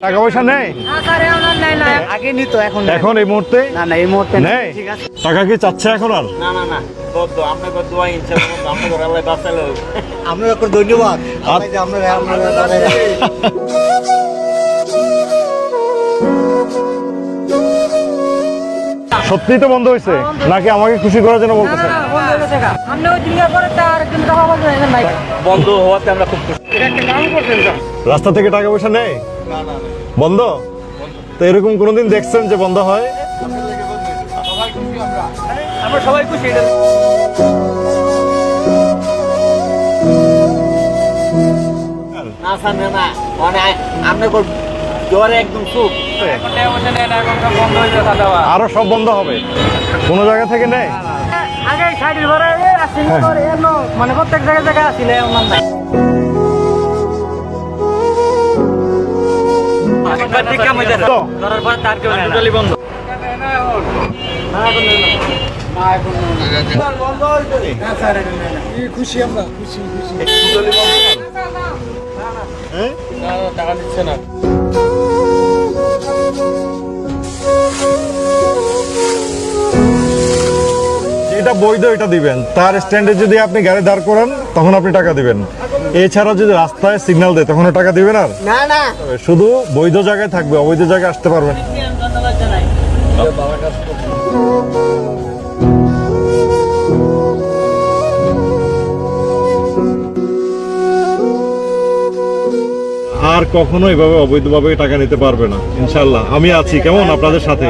টাকা পয়সা নেই আগে নিত এখন এখন এই মুহূর্তে? না না এই মুহূর্তে নেই টাকা কি চাচ্ছে এখন আর? না না না আপনাকে ধন্যবাদ। সত্যিই তো বন্ধ হয়েছে? নাকি আমাকে খুশি করার জন্য বলতেছে বন্ধ হওয়াতে আমরা খুব খুশি। রাস্তা থেকে টাকা পয়সা নেই? বন্ধ? তো এরকম কোনোদিন দেখছেন যে বন্ধ হয়? আমরা সবাই খুশি এটা না স্যার না না মানে একদম আরও সব বন্ধ হবে। কোনো জায়গা থেকে নেই? আগে সাইডের ঘরে হ্যাঁ। মানে প্রত্যেক জায়গায় জায়গায় আসলে নাই। টাকা দিচ্ছে না যেটা বৈধ এটা দিবেন। তার স্ট্যান্ডে যদি আপনি গাড়ি দাঁড় করান তখন আপনি টাকা দিবেন। এছাড়া যদি রাস্তায় সিগন্যাল দেয় তখন টাকা দিবেন আর? না না। শুধু বৈধ জায়গায় থাকবে অবৈধ জায়গায় আসতে পারবেন। আর কখনো এভাবে অবৈধভাবে টাকা নিতে পারবে না ইনশাল্লাহ আমি আছি কেমন আপনাদের সাথে?